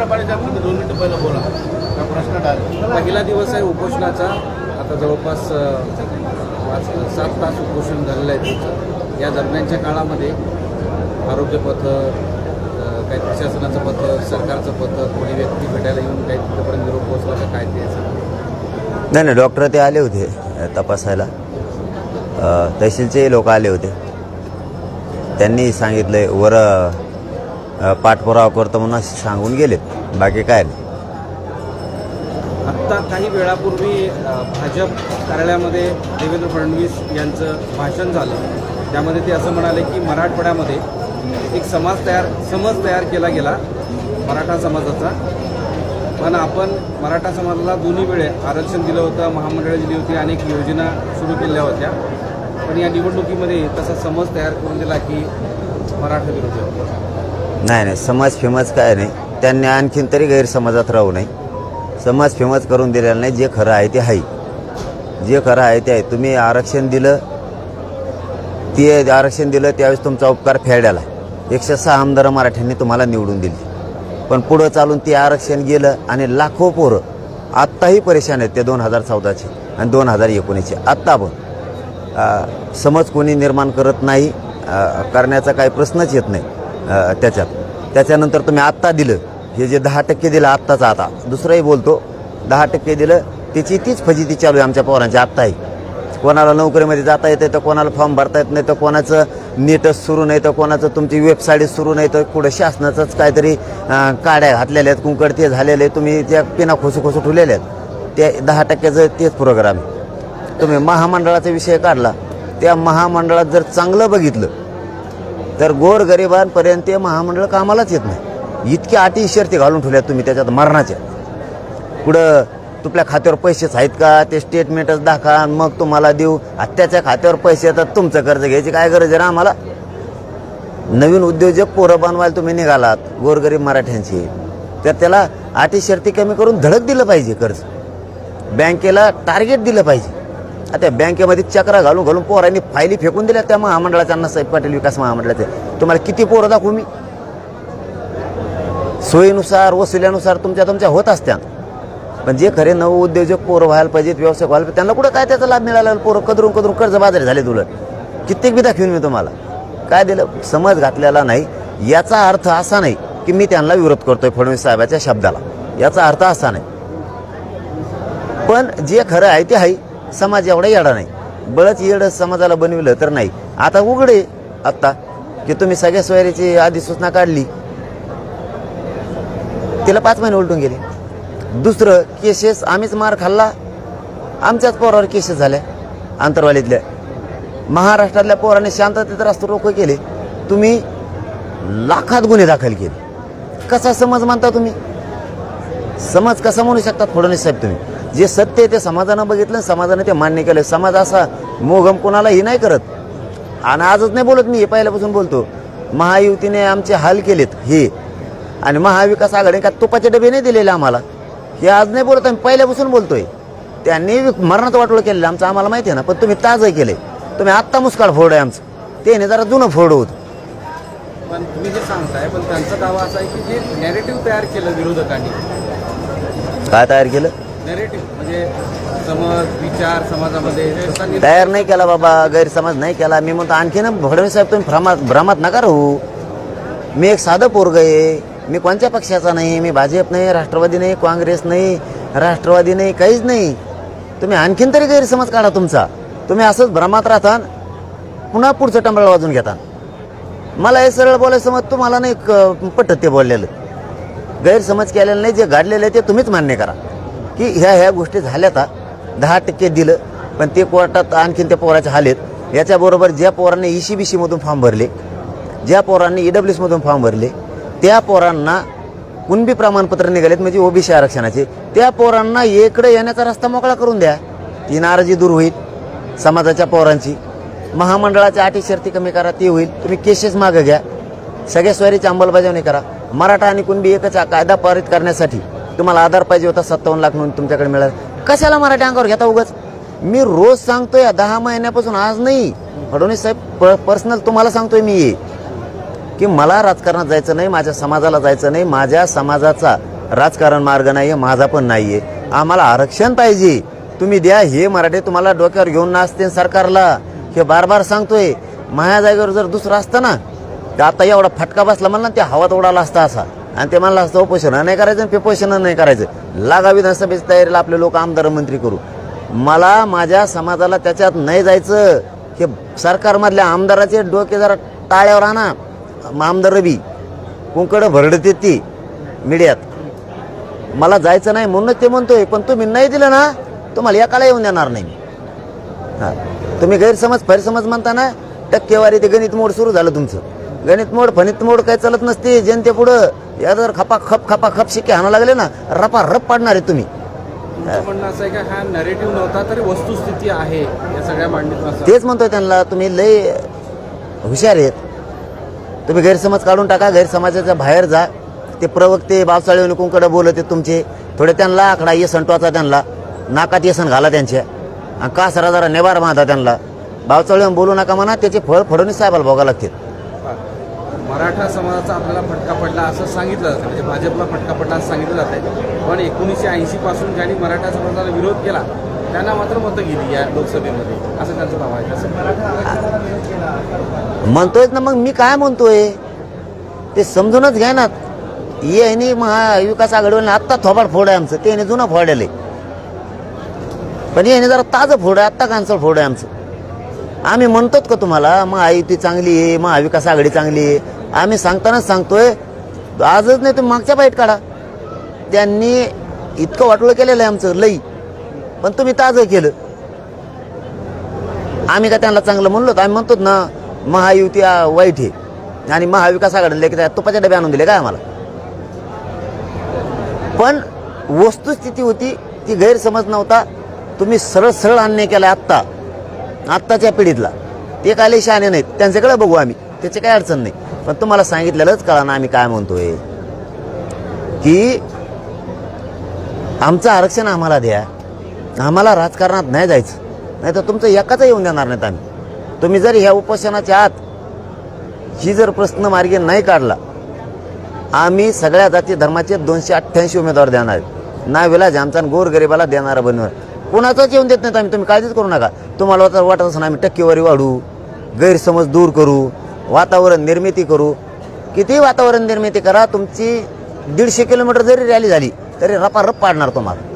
दोन मिनिटं पहिलं बोला. हा प्रश्न डायरेक्ट पहिला दिवस आहे उपोषणाचा. आता जवळपास पाच सात तास उपोषण झालेलं आहे तुमचं या दरम्यानच्या काळामध्ये आरोग्य पथक काही प्रशासनाचं पथक सरकारचं पथक कोणी व्यक्ती भेटायला येऊन काही तिथपर्यंत निरोप पोहोचला तर काय ते नाही नाही डॉक्टर ते आले होते तपासायला. तहसीलचे लोक आले होते. त्यांनी सांगितले वर पाठपुरावा करतो म्हणून सांगून गेलेत. बाकी काय नाही. आत्ता काही वेळापूर्वी भाजप कार्यालयामध्ये देवेंद्र फडणवीस यांचं भाषण झालं. त्यामध्ये ते असं म्हणाले की मराठवाड्यामध्ये एक समाज तयार समज तयार केला गेला मराठा समाजाचा. पण आपण मराठा समाजाला दोन्ही वेळे आरक्षण दिलं होतं महामंडळं दिली होती अनेक योजना सुरू केल्या होत्या. पण या निवडणुकीमध्ये तसा समज तयार करून दिला की मराठा विरोधी नाही नाही समाज फेमस काय नाही. त्यांनी आणखीन तरी गैरसमाजात राहू नये. समाज फेमस करून दिलेला नाही जे खरं आहे ते आहे. जे खरं आहे ते आहे. तुम्ही आरक्षण दिलं ते आरक्षण दिलं त्यावेळेस तुमचा उपकार फेड्याला. एकशे सहा आमदार मराठ्यांनी तुम्हाला निवडून दिली. पण पुढं चालून ते आरक्षण गेलं आणि लाखो पोरं आत्ताही परेशान आहेत ते दोन हजार चौदाचे आणि दोन हजार एकोणीसचे. आत्ता पण समज कोणी निर्माण करत नाही करण्याचा काही प्रश्नच येत नाही त्याच्यात. त्याच्यानंतर तुम्ही आत्ता दिलं. हे जे दहा टक्के दिलं आत्ताचं आता दुसरंही बोलतो दहा टक्के दिलं त्याची तीच फजिती चालू आहे आमच्या पोरांची आत्ताही कोणाला नोकरीमध्ये जाता येते तर कोणाला फॉर्म भरता येत नाही तर कोणाचं नेटच सुरू नाही तर कोणाचं तुमची वेबसाईट सुरू नाही तर कुठं शासनाचंच काहीतरी काड्या घातलेल्या आहेत कुंकड ते झालेले तुम्ही त्या पिना खोसू खोसू ठेवलेल्या आहेत. ते दहा टक्क्याचं तेच प्रोग्राम आहे. तुम्ही महामंडळाचा विषय काढला त्या महामंडळात जर चांगलं बघितलं तर गोरगरिबांपर्यंत ते महामंडळ कामालाच येत नाही. इतक्या अटी शर्ती घालून ठेवल्या तुम्ही त्याच्यात मरणाच्या पुढं तुपल्या खात्यावर पैसेच आहेत का? ते स्टेटमेंटच दाखवा मग तुम्हाला देऊ. आत्याच्या खात्यावर पैसे येतात तुमचं कर्ज घ्यायची काय गरज आहे ना आम्हाला? नवीन उद्योजक पोरं बनवायला तुम्ही निघालात गोरगरीब मराठ्यांची. तर त्याला अटी शर्ती कमी करून धडक दिलं पाहिजे कर्ज. बँकेला टार्गेट दिलं पाहिजे. आता बँकेमध्ये चक्रा घालून घालून पोरांनी फायली फेकून दिल्या त्या महामंडळाच्या अण्णासाहेब पाटील विकास महामंडळाचे. तुम्हाला किती पोरं दाखवू मी? सोयीनुसार वसुल्यानुसार तुमच्या तुमच्या होत असत्या पण जे खरे नव उद्योजक पोरं व्हायला पाहिजेत व्यवसाय व्हायला पाहिजे त्यांना कुठं काय त्याचा लाभ मिळाला पोरं कदरून कदरून कर्ज बाजारी झाले उलट. कित्येक बी दाखवीन मी तुम्हाला. काय दिलं? समज घातलेला नाही. याचा अर्थ असा नाही की मी त्यांना विरोध करतोय फडणवीस साहेबाच्या शब्दाला. याचा अर्थ असा नाही. पण जे खरं आहे ते आहे. समाज एवढा येडा नाही. बळच येड समाजाला बनविलं तर नाही. आता उघडे आत्ता की तुम्ही सगळ्या सोयरीची अधिसूचना काढली. तिला पाच महिने उलटून गेले. दुसरं केसेस आम्हीच मार खाल्ला. आमच्याच पोरावर केसेस झाल्या आंतरवालीतल्या महाराष्ट्रातल्या पोरांनी शांततेत रास्त रोख केले. तुम्ही लाखात गुन्हे दाखल केले. कसा समज मानता तुम्ही? समज कसा म्हणू शकता फडणवीस साहेब तुम्ही? जे सत्य आहे ते समाजानं बघितलं समाजानं ते मान्य केलं. समाज असा मोगम कोणालाही नाही करत. आणि आजच नाही बोलत मी हे पहिल्यापासून बोलतो. महायुतीने आमचे हाल केलेत हे आणि महाविकास आघाडी का तुपाचे डबे नाही दिलेले आम्हाला? हे आज नाही बोलत आम्ही पहिल्यापासून बोलतोय. त्यांनी मरणात वाटोळ केलेलं आमचं आम्हाला माहिती आहे ना पण तुम्ही ताजं केलंय. तुम्ही आत्ता मुस्काळ फोड आहे आमचं. त्याने जरा जुनं फोड होतं. पण तुम्ही जे सांगताय पण त्यांचा दावा असा आहे की जे नॅरेटिव्ह तयार केलं विरोधकांनी. काय तयार केलं? नॅरेटिव्ह म्हणजे समज विचार समाजामध्ये तयार नाही केला बाबा गैरसमज नाही केला. मी म्हणतो आणखी ना फडणवीस साहेब तुम्ही भ्रमात भ्रमात नका राहू. मी एक साधं पोरग आहे. मी कोणत्या पक्षाचा नाही मी भाजप नाही राष्ट्रवादी नाही काँग्रेस नाही राष्ट्रवादी नाही काहीच नाही. तुम्ही आणखीन तरी गैरसमज काढा तुमचा. तुम्ही असंच भ्रमात राहता पुन्हा पुढचं टंबळ वाजून घेता. मला हे सरळ बोलायचं मग तुम्हाला नाही क- पटत ते बोललेलं. गैरसमज केलेलं नाही जे घडलेलं आहे ते तुम्हीच मान्य करा. की ह्या ह्या गोष्टी झाल्या आता दहा टक्के दिलं पण ते कोर्टात आणखीन त्या पोराचे हालेत याच्याबरोबर ज्या पोरांनी ई सी बी सीमधून फॉर्म भरले ज्या पोरांनी ई डब्ल्यू एसमधून फॉर्म भरले त्या पोरांना कुणबी प्रमाणपत्र निघालेत म्हणजे ओबीसी आरक्षणाचे. त्या पोरांना इकडे येण्याचा रस्ता मोकळा करून द्या. ती नाराजी दूर होईल समाजाच्या पोरांची. महामंडळाच्या अटी शर्ती कमी करा ती होईल. तुम्ही केसेस मागं घ्या. सगळ्या स्वारीची अंमलबजावणी करा. मराठा आणि कुणबी एकच हा कायदा पारित करण्यासाठी तुम्हाला आधार पाहिजे होता सत्तावन्न लाख म्हणून तुमच्याकडे मिळाला. कशाला मराठी अंगावर घेता उगाच? मी रोज सांगतोय दहा महिन्यापासून आज नाही. फडणवीस साहेब पर्सनल तुम्हाला सांगतोय मी हे. की मला राजकारणात जायचं नाही माझ्या समाजाला जायचं नाही माझ्या समाजाचा राजकारण मार्ग नाही आहे माझा पण नाही आहे आम्हाला आरक्षण पाहिजे. तुम्ही द्या हे मराठी तुम्हाला डोक्यावर घेऊन नाचते सरकारला. हे बार बार सांगतोय. माझ्या जागेवर जर दुसरं असतं ना तर आता एवढा फटका बसला म्हणला ते हवात उडाला असता असा. आणि ते म्हणलं असतं उपोषण नाही करायचं आणि पेपोषण नाही करायचं. लागा विधानसभेची तयारीला आपले लोक आमदार मंत्री करू. मला माझ्या समाजाला त्याच्यात नाही जायचं. हे सरकारमधल्या आमदाराचे डोके जरा टाळ्यावर आणा. आमदार रवी कुंकडं भरडते ती मीडियात. मला जायचं नाही म्हणूनच ते म्हणतोय पण तुम्ही नाही दिलं ना तुम्हाला एकाला येऊन देणार नाही मी. हा. तुम्ही गैरसमज गैरसमज म्हणता ना टक्केवारी ते गणित मोड सुरू झालं तुमचं. गणित मोड फणित मोड काही चालत नसते जनतेपुढं या जर खपा खप खपा खप शिक्के हाणा लागले ना रपा रप पाडणार आहे तुम्ही. तुमचं म्हणणं असं आहे का हा नरेटिव्ह नव्हता तरी वस्तुस्थिती आहे या सगळ्या मांडणीतून असं? तेच म्हणतोय त्यांना तुम्ही लय हुशार आहेत. तुम्ही गैरसमज काढून टाका गैरसमाजाच्या बाहेर जा. ते प्रवक्ते बावसाळे कुंकडे बोलत आहेत तुमचे. थोडे त्यांना आकडा येसन टोचा त्यांना. नाकात येसन घाला त्यांच्या. आणि का सरा जरा नेबार बांधा त्यांना. बावचाळे बोलू नका म्हणा त्याचे फळ फडणवीस साहेबाला बघावं लागतील. मराठा समाजाचा आपल्याला फटका पडला असं सांगितलं जातं. म्हणजे भाजपला फटका पडला असं सांगितलं जातं आहे पण एकोणीसशे ऐंशी पासून ज्यांनी मराठा समाजाला विरोध केला त्यांना मात्र मतं गेली या लोकसभेमध्ये. असं त्यांचं दावा आहे. म्हणतोय ना मग मी काय म्हणतोय? ते समजूनच घ्या ना. ये महाविकास आघाडीवर आत्ता थोबाड फोड आहे आमचं. ते जुनं फोडायला पण याने जरा ताजं फोड आहे आत्ता कांचळ फोड आहे आमचं. आम्ही म्हणतोच का तुम्हाला महायुती चांगली आहे महाविकास आघाडी चांगली आहे. आम्ही सांगतानाच सांगतोय आजच नाही तुम्ही मागच्या बाईट काढा. त्यांनी इतकं वाटोळं केलेलं आहे आमचं लई. पण तुम्ही ताजं केलं. आम्ही का त्यांना चांगलं म्हणलो तर आम्ही म्हणतो ना महायुती वाईट आहे. आणि महाविकास आघाडीला की तुपाच्या डबे आणून दिले काय आम्हाला? पण वस्तुस्थिती होती ती गैरसमज नव्हता. तुम्ही सरळ सरळ अन्याय केला आत्ता. आत्ताच्या पिढीतला. ते काय लय शहाणे नाहीत. त्यांच्याकडे बघू आम्ही. त्याची काही अडचण नाही. पण तुम्हाला सांगितलेलंच कळा ना आम्ही काय म्हणतोय. की आमचं आरक्षण आम्हाला द्या. आम्हाला राजकारणात नाही जायचं. नाही तर तुमचं एकाच येऊन देणार नाहीत आम्ही. तुम्ही जर ह्या उपोषणाच्या आत ही जर प्रश्न मार्गे नाही काढला आम्ही सगळ्या जाती धर्माचे दोनशे अठ्ठ्याऐंशी उमेदवार देणार आहेत. ना विलाज आमचा गोरगरिबाला देणारा बनवर. कोणाचंच येऊन देत नाहीत आम्ही. तुम्ही काळजीच करू नका. तुम्हाला वाटत वाटत असं आम्ही टक्केवारी वाढू गैरसमज दूर करू वातावरण निर्मिती करू. किती वातावरण निर्मिती करा तुमची दीडशे किलोमीटर जरी रॅली झाली तरी रपारप पाडणार तुम्हाला.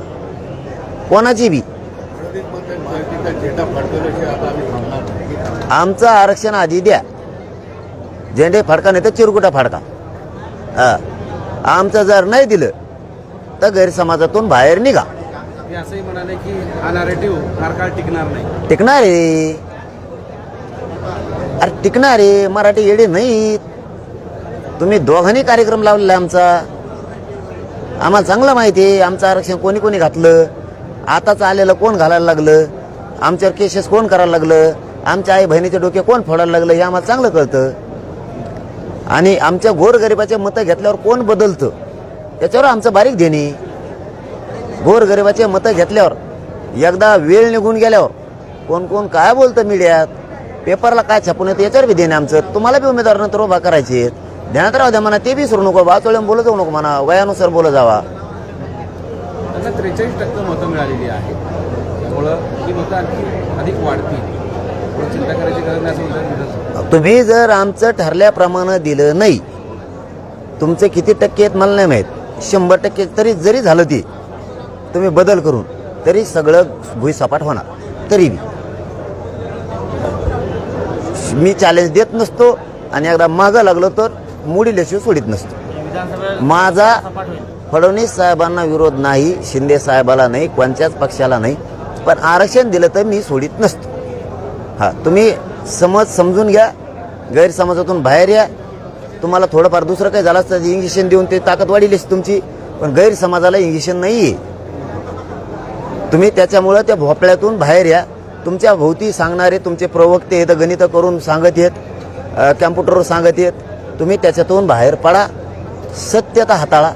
कोणाची बी? आमचं आरक्षण आधी द्या. झेंडे फाडका नाही तर चिरकुटा फाडका. हा. आमचं जर नाही दिलं तर गैरसमाजातून बाहेर निघा. असंही म्हणाले की हा नरेटिव्ह फार काळ टिकणार नाही. टिकणार आहे. अरे टिकणार आहे. मराठी येडे नाहीत. तुम्ही दोघांनी कार्यक्रम लावलेला आमचा. आम्हाला चांगलं माहिती आहे. आमचं आरक्षण कोणी कोणी घातलं? आताच आलेलं कोण घालायला लागलं? आमच्यावर केसेस कोण करायला लागलं? आमच्या आई बहिणीचे डोके कोण फोडायला लागलं? हे आम्हाला चांगलं कळतं. आणि आमच्या गोरगरिबाचे मतं घेतल्यावर कोण बदलतं? त्याच्यावर आमचं बारीक देणी गोरगरिबाचे मतं घेतल्यावर एकदा वेळ निघून गेल्यावर कोण कोण काय बोलतं मीडियात? पेपरला काय छापून येतं? याच्यावर बी देणे आमचं. तुम्हाला बी उमेदवार नंतर उभा करायचे ध्यानात राहू द्या म्हणा ते बी सुरू नको बाचोळे बोलत जाऊ नको म्हणा वयानुसार बोलत जावा. त्यांना त्रेचाळीस टक्के मतं मिळालेली आहेत. त्यामुळं ही मतं आणखी अधिक वाढतील. चिंता करायची गरज नाही असं म्हणतात विधानसभा तुम्ही जर आमचं ठरल्याप्रमाणे दिलं नाही तुमचे किती टक्के आहेत मला नाही माहीत. शंभर टक्के तरी जरी झालं ते तुम्ही बदल करून तरी सगळं भुईसपाट होणार. तरी बी. मी चॅलेंज देत नसतो आणि एकदा मागं लागलो तर मुडील्याशिवाय सोडित नसतो. माझा फडणवीस साहेबांना विरोध नाही शिंदे साहेबाला नाही कोणत्याच पक्षाला नाही. पण आरक्षण दिलं तर मी सोडित नसतो. हा तुम्ही समज समजून घ्या गैरसमजातून बाहेर या. तुम्हाला थोडंफार दुसरं काही झालं असतं इंजेक्शन देऊन ते ताकद वाढील तुमची. पण गैरसमाजाला इंजेक्शन नाही आहे तुम्ही त्याच्यामुळं त्या भोपळ्यातून बाहेर या. तुमच्या भोवती सांगणारे तुमचे प्रवक्ते आहेत गणित करून सांगत आहेत कॅम्प्युटरवर सांगत आहेत. तुम्ही त्याच्यातून बाहेर पडा. सत्यता हाताळा.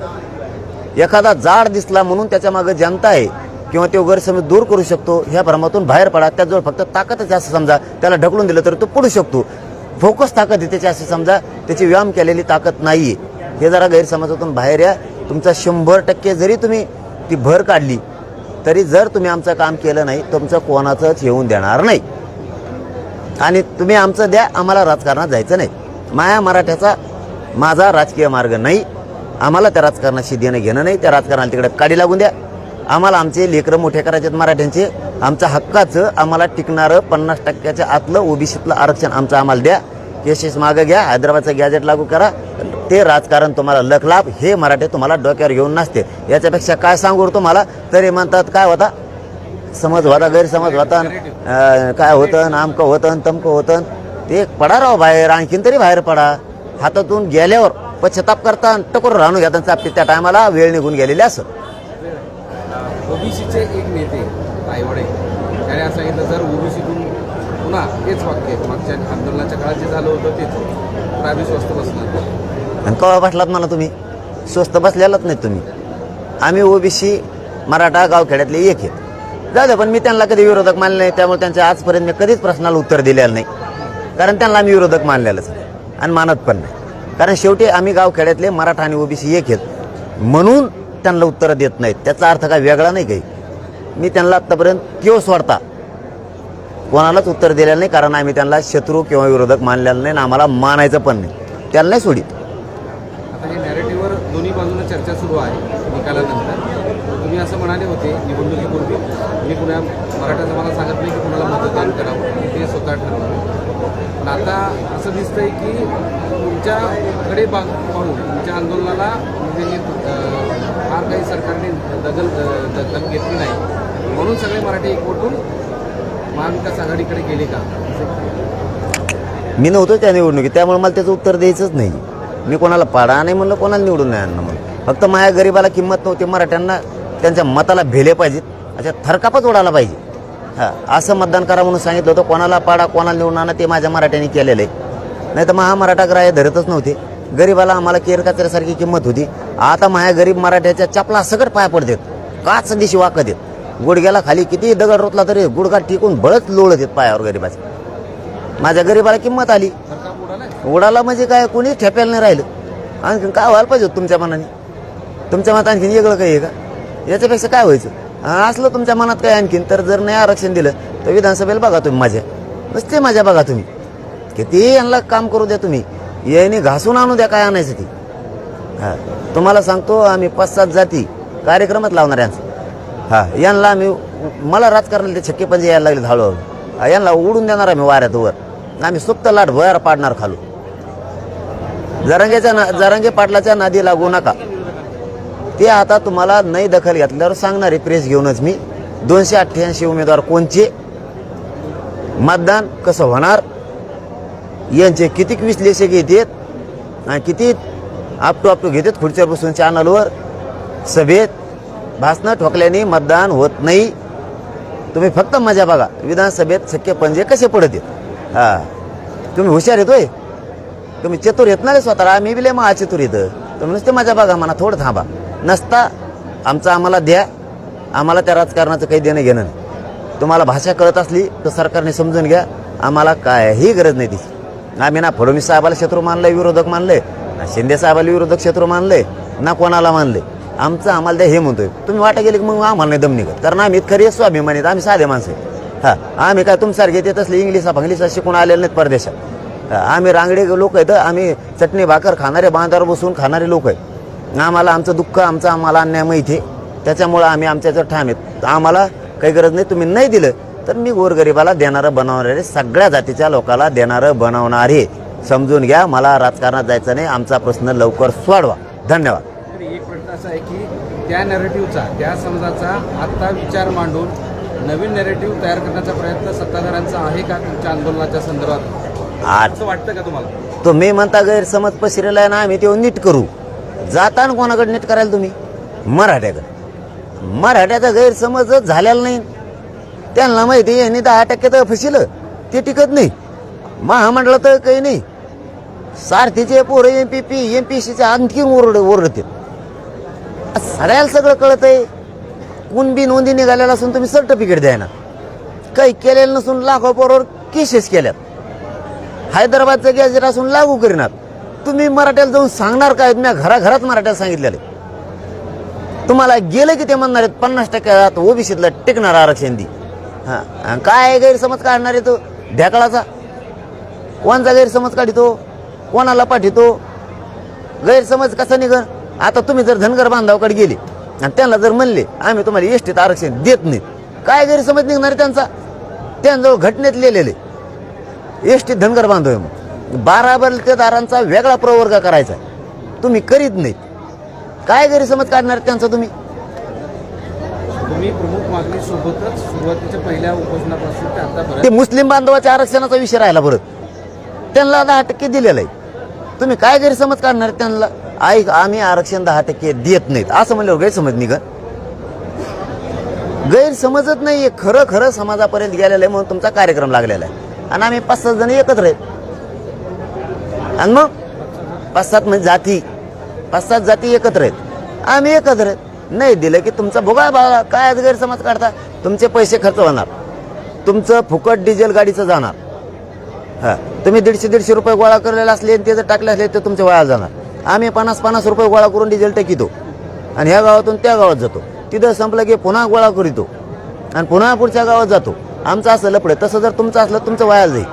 एखादा जाड दिसला म्हणून त्याच्यामागे जनता आहे किंवा ते गैरसमज दूर करू शकतो ह्या भ्रमातून बाहेर पडा. त्याजवळ फक्त ताकदच असं समजा. त्याला ढकलून दिलं तर तो पडू शकतो. फोकस ताकद आहे त्याची असे समजा. त्याची व्यायाम केलेली ताकद नाही आहे हे जरा गैरसमजातून बाहेर या. तुमचा शंभर टक्के जरी तुम्ही ती भर काढली तरी जर तुम्ही आमचं काम केलं नाही तुमचं कोणाचंच येऊन देणार नाही. आणि तुम्ही आमचं द्या आम्हाला राजकारणात जायचं नाही. माया मराठ्याचा माझा राजकीय मार्ग नाही. आम्हाला त्या राजकारणाशी देणं घेणं नाही. त्या राजकारणाला तिकडे काडी लागून द्या. आम्हाला आमचे लेकरं मोठे करायचे आहेत मराठ्यांचे. आमच्या हक्काचं आम्हाला टिकणारं पन्नास टक्क्याच्या आतलं ओबीसीतलं आरक्षण आमचं आम्हाला द्या. केसेस मागं घ्या हैदराबादचं गॅजेट लागू करा. ते राजकारण तुम्हाला लखलाभ हे मराठे तुम्हाला डोक्यावर घेऊन नसते याच्यापेक्षा काय सांगू तुम्हाला? तरी म्हणतात काय होता? समज होता गैरसमज होता काय होतं नामकं होतं तमकं होतं. ते पडा राव बाहेर आणखीन तरी बाहेर पडा. हातातून गेल्यावर पश्चाताप करता टकोर राहून घेता चापते. त्या टायमाला वेळ निघून गेलेली असं. ओबीसीचे एक नेते आईवडे त्याने असं सांगितलं जर ओबीसीतून पुन्हा तेच वाक्य मागच्या आंदोलनाच्या काळात जे झालं होतं तेच आम्ही स्वस्त बसणार. आणि कवा बसलात मला तुम्ही? स्वस्त बसलेलाच नाही तुम्ही. आम्ही ओबीसी मराठा गावखेड्यातले एक आहेत. जाऊ पण मी त्यांना कधी विरोधक मानले नाही त्यामुळे त्यांच्या आजपर्यंत मी कधीच प्रश्नाला उत्तर दिलेलं नाही. कारण त्यांना आम्ही विरोधक मानलेलंच नाही. आणि मानत पण नाही. कारण शेवटी आम्ही गावखेड्यातले मराठा आणि ओबीसी एक आहेत. म्हणून त्यांना उत्तरं देत नाहीत. त्याचा अर्थ काय वेगळा नाही काही. मी त्यांना आत्तापर्यंत किंवा सोडता. कोणालाच उत्तर दिलेलं नाही कारण आम्ही त्यांना शत्रू किंवा विरोधक मानलेलं नाही आणि आम्हाला मानायचं पण नाही. त्यांना नाही सोडित. आता हे नॅरेटिव्हवर दोन्ही बाजूने चर्चा सुरू आहे निकालानंतर. तुम्ही असं म्हणाले होते निवडणुकीपूर्वी मी कुणा मराठा समाजाला सांगत नाही की कुणाला मतदान करावं. ते स्वतः ठरवलं. पण आता असं दिसतंय की तुमच्याकडे बा पाहून तुमच्या आंदोलनाला म्हणजे फार काही सरकारने दखल दखल घेतली नाही. म्हणून सगळे मराठी एकवटून महाविकास आघाडीकडे गेले का? मी नव्हतो त्या निवडणुकीत त्यामुळे मला त्याचं उत्तर द्यायचंच नाही. मी कोणाला पाडा नाही म्हणलं कोणाला निवडून नाही आणणं म्हणून फक्त माझ्या गरिबाला किंमत नव्हती मराठ्यांना त्यांच्या मताला भेले पाहिजेत अशा थरकापच उडाला पाहिजे. हां असं मतदान करा म्हणून सांगितलं होतं कोणाला पाडा कोणाला निवडून आणा ते माझ्या मराठ्यांनी केलेलं आहे. नाही तर महामराठा ग्राह्य धरतच नव्हते. गरिबाला आम्हाला केरकाचऱ्यासारखी किंमत होती. आता माझ्या गरीब मराठ्याच्या चपला सकट पाया पडतात. काच दिशी वाकत आहेत. गुडघ्याला खाली किती दगड रोतला तरी गुडघा टिकून बळच लोळत आहेत पायावर गरिबाचे. माझ्या गरीबाला किंमत आली. उडाला म्हणजे काय? कोणी ठेप्याला नाही राहिलं. आणखीन काय व्हायला पाहिजे होतं तुमच्या मनाने? तुमच्या मनात आणखीन वेगळं काही आहे का? याच्यापेक्षा काय व्हायचं? असलं तुमच्या मनात काय आणखीन. तर जर नाही आरक्षण दिलं तर विधानसभेला बघा तुम्ही माझ्या. नसते माझ्या बघा तुम्ही. किती यांना काम करू द्या तुम्ही? याने घासून आणू द्या काय आणायचं ती. हा. तुम्हाला सांगतो आम्ही पाच सात जाती कार्यक्रमात लावणार यांचं. हा. यांना आम्ही मला राजकारणाला ते छक्के पंजे यायला लागले हळूहळू. यांना उडून देणार आम्ही वाऱ्यात वर. आम्ही सुप्त लाट भयार पाडणार खालू जरांगेच्या ना जरांगे पाटलाच्या नादी लागू नका. ते आता तुम्हाला नाही दखल घेतल्यावर सांगणार आहे प्रेस घेऊनच मी. दोनशे अठ्ठ्याऐंशी उमेदवार कोणचे? मतदान कसं होणार? यांचे किती विश्लेषक येतात आणि किती आपटू आपटू घेतात खुर्च्यावर बसून चॅनलवर सभेत भाषणं ठोकल्याने मतदान होत नाही. तुम्ही फक्त मजा बघा. विधानसभेत शक्य पंजे कसे पडत आहेत? हा. तुम्ही हुशार येतोय तुम्ही चतुर येत ना रे स्वतःला? आम्ही बी लय महा चतुर येतं तुम्ही नुसते मजा बघा म्हणा थोडं थांबा. नसता आमचं आम्हाला द्या. आम्हाला त्या राजकारणाचं काही देणं घेणं नाही. तुम्हाला भाषा कळत असली तर सरकारने समजून घ्या. आम्हाला कायही गरज नाही तिची. आम्ही ना फडणवीस साहेबाला शत्रू मानलंय विरोधक मानलंय. ना शिंदे साहेबाला विरोधक शत्रू मानलंय ना कोणाला मानले आमचं आम्हाला हे म्हणतोय. तुम्ही वाटा गेले की मग आम्हाला नाही दम निघत. कारण आम्ही खरी स्वाभिमानीत आम्ही साधे माणसं आहे हा आम्ही काय तुमच्यासारखे येत असले इंग्लिशा फंग्लिशा शिकून आलेले नाहीत परदेशात. आम्ही रांगडे लोक आहेत आम्ही चटणी भाकर खाणारे बांधावर बसून खाणारे लोक आहेत. आम्हाला आमचं दुःख आमचं आम्हाला अन्याय माहिती आहे. त्याच्यामुळं आम्ही आमच्या याच्यावर ठाम आहेत. आम्हाला काही गरज नाही तुम्ही नाही दिलं तर मी गोरगरिबाला देणारं बनवणारे सगळ्या जातीच्या लोकांना देणारं बनवणारे समजून घ्या मला राजकारणात जायचं नाही. आमचा प्रश्न लवकर सोडवा. धन्यवाद. एक प्रश्न असा आहे की त्या नॅरेटिव्हचा त्या समजाचा आत्ता विचार मांडून नवीन नॅरेटिव्ह तयार करण्याचा प्रयत्न सत्ताधाऱ्यांचा आहे का तुमच्या आंदोलनाच्या संदर्भात? आज असं वाटतं का तुम्हाला? तुम्ही म्हणता गैरसमज पसरेला आहे ना आम्ही तेव्हा नीट करू. जाताना कोणाकडे नीट करायला तुम्ही? मराठ्याकडे. मराठ्याचा गैरसमजच झालेला नाही. त्यांना माहिती आहे यांनी दहा टक्के तर फसिलं ते टिकत नाही. महामंडळ तर काही नाही. सारथीचे पोरं M P P M P सीचे आणखी ओरड ओरडते सगळ्याला सगळं कळत आहे कुणबी नोंदी निघालेला असून तुम्ही सर्टिफिकेट द्यायना काही केलेलं नसून लाखो पोरावर केसेस केल्यात. हैदराबादचं गॅजेट असून लागू करीनात तुम्ही मराठ्याला जाऊन सांगणार काय? मी घराघरात मराठ्याला सांगितलेलं तुम्हाला गेलं की ते म्हणणार आहेत पन्नास टक्के ओबीसीतलं टिकणार आरक्षण दी. हां. आणि काय गैरसमज काढणार आहे तो? ढेकळाचा. कोणचा गैरसमज काढितो? कोणाला पाठितो? गैरसमज कसा निघन? आता तुम्ही जर धनगर बांधवाकडे गेले आणि त्यांना जर म्हणले आम्ही तुम्हाला एसटीत आरक्षण देत नाही. काय गैरसमज निघणार आहे त्यांचा? त्यांजवळ घटनेत लिहिलेले. एसटीत धनगर बांधव आहे मग बारा बलतेदारांचा वेगळा प्रवर्ग करायचा तुम्ही करीत नाहीत. काय गैरसमज काढणार त्यांचा तुम्ही? मागणी सोबतच सुरुवातीच्या पहिल्या उपोषणापासून ते ते मुस्लिम बांधवाच्या आरक्षणाचा विषय राहिला परत त्यांना दहा टक्के दिलेलं आहे. तुम्ही काय गैरसमज काढणार त्यांना? ऐक आम्ही आरक्षण दहा टक्के देत नाहीत. असं म्हणल्यावर गैरसमज निघन. गैरसमजत नाही आहे खरं खरं समाजापर्यंत गेलेलं आहे म्हणून तुमचा कार्यक्रम लागलेला आहे. आणि आम्ही पाच सात जण एकत्र आहेत. आणि मग? पाच सात म्हणजे जाती. पाच सात जाती एकत्र आहेत. आम्ही एकत्र आहेत. नाही दिलं की तुमचा भोगा बाळा काय आज गैरसमज काढता? तुमचे पैसे खर्च होणार. तुमचं फुकट डिझेल गाडीचं जाणार. हा. तुम्ही दीडशे दीडशे रुपये गोळा करलेले असले आणि ते जर टाकले असले तर तुमच्या वाया जाणार. आम्ही पन्नास पन्नास रुपये गोळा करून डिझेल टाकितो. आणि ह्या गावातून त्या गावात जातो. तिथं संपलं की पुन्हा गोळा करीतो. आणि पुन्हा पुढच्या गावात जातो. आमचं असं लपडे. तसं जर तुमचं असलं तुमचं वाया जाईल.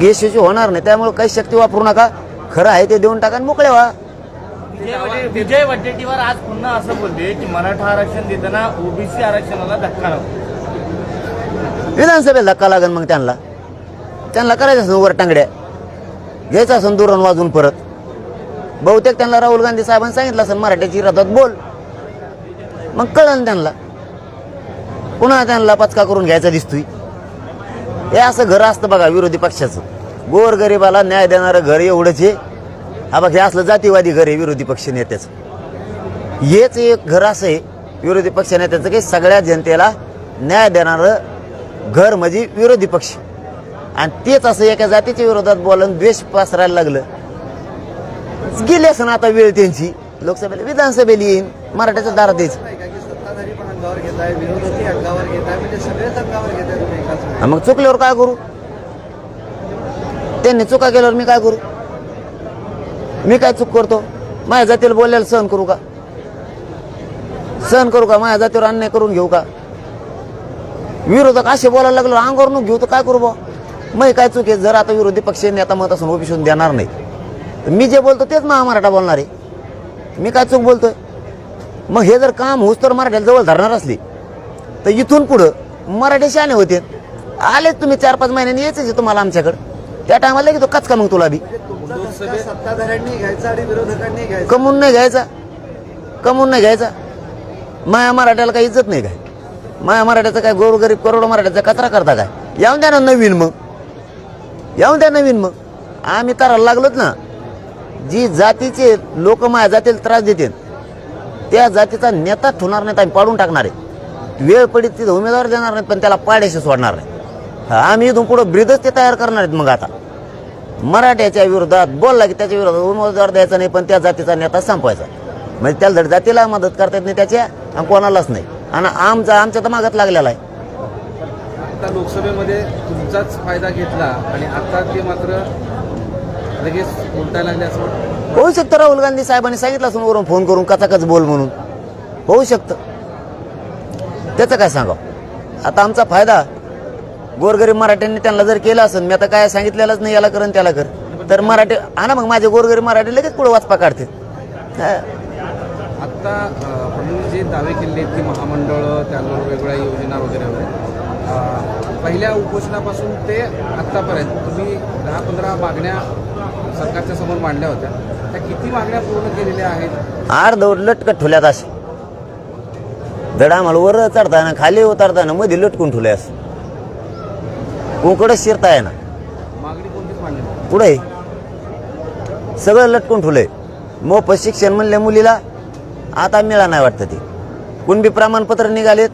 यशस्वी होणार नाही. त्यामुळे काही शक्ती वापरू नका. खरं आहे ते देऊन टाका आणि मोकळे व्हा. विजय वडे- विजय वडेट्टीवार आज पुन्हा असं बोलले की मराठा आरक्षण देताना ओबीसी आरक्षणाला धक्का नको. विधानसभेला धक्का लागेल मग त्यांना. त्यांना करायचं असं वर टांगड्या. घ्यायचं असं दुरण वाजून परत. बहुतेक त्यांना राहुल गांधी साहेबांनी सांगितलं असेल मराठ्याची रथात बोल. मग कळन त्यांना. पुन्हा त्यांना पचका करून घ्यायचा दिसतोय. हे असं घर असतं बघा विरोधी पक्षाचं. गोर गरिबाला न्याय देणारं घर एवढंच आहे. हा बघ हे असलं जातीवादी घर आहे विरोधी पक्ष नेत्याचं. हेच एक घर असं आहे विरोधी पक्ष नेत्याचं की सगळ्या जनतेला न्याय देणारं घर म्हणजे विरोधी पक्ष. आणि तेच असं एका जातीच्या विरोधात बोलून द्वेष पसरायला लागलं. गेली असं आता वेळ त्यांची. लोकसभेला विधानसभेला येईन मराठ्याच्या दारात यायचं मग चुकल्यावर काय करू? त्यांनी चुका केल्यावर मी काय करू? मी काय चूक करतो? माझ्या जातीला बोलायला सहन करू का? सहन करू का? माझ्या जातीवर अन्याय करून घेऊ का? विरोधक असे बोलायला लागलो अंगावर घेऊ तर काय करू बा? मग काय चूक आहे? जर आता विरोधी पक्ष नेता मत असून ओबीसून देणार नाही तर मी जे बोलतो तेच महामराठा बोलणार आहे. मी काय चूक बोलतोय? मग हे जर काम होस तर मराठ्याला जवळ धरणार असली. तर इथून पुढं मराठी शाने होते. आलेच तुम्ही चार पाच महिन्यांनी यायचे तुम्हाला आमच्याकडं. त्या टायमाला की तो कचका मग तुला बी. सत्ताधाऱ्यांनी घ्यायचा आणि विरोधकांनी घ्यायचा. कमवून नाही घ्यायचा. कमवून नाही घ्यायचा. माया मराठ्याला काही इज्जत नाही काय? माया मराठ्याचं काय गोरगरीब करोडो मराठ्याचा कचरा करता काय? यावून द्या ना नवीन मग. यावून द्या नवीन मग. आम्ही तर लागलोच ना. जी जातीचे लोक माझ्या जातीला त्रास देतील त्या जातीचा नेता ठेवणार नाहीत आम्ही पाडून टाकणार आहे. वेळ पडीत तिथं उमेदवार देणार नाहीत पण त्याला पाड्याशी सोडणार नाही. हा, आम्ही इथून पुढं ब्रिदच ते तयार करणार आहेत मग आता. मराठ्याच्या विरोधात बोलला की त्याच्या विरोधात उमेदवार द्यायचा नाही पण त्या जातीचा नेता संपवायचा. म्हणजे त्याला धड जातीला मदत करता येत नाही त्याच्या आणि कोणालाच नाही. आणि आमचा आमच्या तर मागत लागलेला आहे. आता लोकसभेमध्ये तुमचाच फायदा घेतला आणि आता ते मात्र लगेच उलटायला लागले असं वाटतं. होऊ शकतं राहुल गांधी साहेबांनी सांगितलं असून वरून फोन करून कचाकच बोल म्हणून. होऊ शकतं. त्याचं काय सांगावं? आता आमचा फायदा गोरगरीब मराठ्यांनी त्यांना जर केलं असेल मी आता काय सांगितलेलंच नाही याला कर आणि त्याला कर. तर मराठी हा ना मग माझे गोरगरीब मराठी लगेच पुढे वाचपा काढते. आत्ता जे दावे केले की महामंडळ त्यावर वेगवेगळ्या योजना वगैरे पहिल्या उपोषणापासून ते आत्तापर्यंत तुम्ही दहा पंधरा मागण्या सरकारच्या समोर मांडल्या होत्या. त्या किती मागण्या पूर्ण केलेल्या आहेत? दौड लटकत ठेवल्यात असे. दड आम्हाला वर चढताना खाली उतरताना मध्ये लटकून ठेवले असं. कुंकडच शिरताय ना. पुढे. सगळं लटकून ठेवलंय. मोफत शिक्षण म्हणल्या मुलीला आता मिळा नाही वाटतं ते. कुणबी प्रमाणपत्र निघालेत.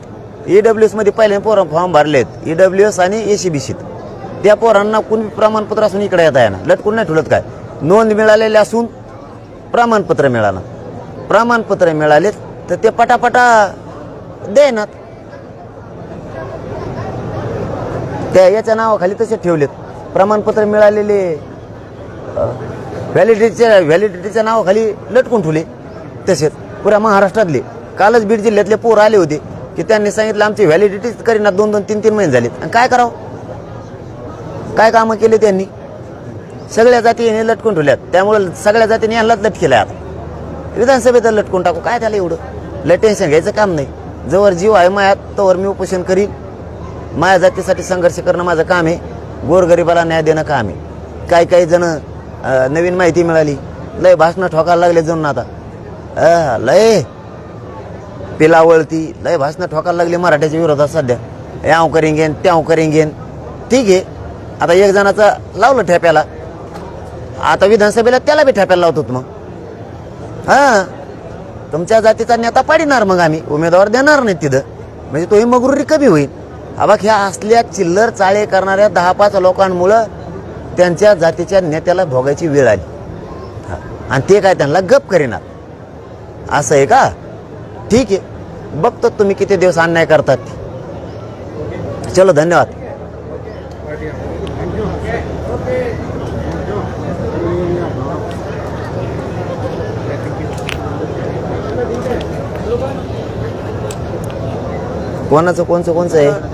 ईडब्ल्यू एसमध्ये पहिले पोरं फॉर्म भरलेत. ईडब्ल्यू एस आणि एसीबीसीत त्या पोरांना कुणबी प्रमाणपत्र असून इकडे येता येणार लटकून नाही ठेवलं काय? नोंद मिळालेली असून प्रमाणपत्र मिळालं. प्रमाणपत्र मिळाले तर ते पटापटा देणार त्या याच्या नावाखाली तसे ठेवलेत. प्रमाणपत्र मिळालेले व्हॅलिडिटीच्या व्हॅलिडिटीच्या नावाखाली लटकून ठेवले तसेच पुऱ्या महाराष्ट्रातले. कालच बीड जिल्ह्यातले पोर आले होते की त्यांनी सांगितलं आमची व्हॅलिडिटीच करीना दोन दोन तीन तीन महिने झालेत. आणि काय करावं? काय कामं केले त्यांनी? सगळ्या जातीने लटकून ठेवल्यात. त्यामुळे सगळ्या जातीने यांनाच लटकेलं आता. विधानसभेत लटकून टाकू. काय त्याला एवढं? लय टेन्शन घ्यायचं काम नाही. जवळ जीव आहे मायात तोवर मी उपोषण करीन. माझ्या जातीसाठी संघर्ष करणं माझं काम आहे. गोरगरिबाला न्याय देणं काम आहे. काही काही जण नवीन माहिती मिळाली. लय भाषणं ठोकायला लागले जणून आता. अं, लय. पिलावळती लय भाषणं ठोकायला लागली मराठ्याच्या विरोधात सध्या. याव करीन घेन त्याव घेन. ठीक आहे. आता एक जणाचं लावलं ठेप्याला. आता विधानसभेला त्याला बी ठेप्याला लावतो मग. हां. तुमच्या जातीचा नेता पाडिणार मग आम्ही. उमेदवार देणार नाही तिथं. म्हणजे तोही मगरुरी कमी होईल. अबा ह्या असल्या चिल्लर चाळे करणाऱ्या दहा पाच लोकांमुळं त्यांच्या जातीच्या नेत्याला भोगायची वेळ आली. आणि ते काय त्यांना गप करेनात. असं आहे का? ठीक आहे. बघतो तुम्ही किती दिवस अन्याय करतात. चलो धन्यवाद. कोणाचं कोणचं कोणचं आहे?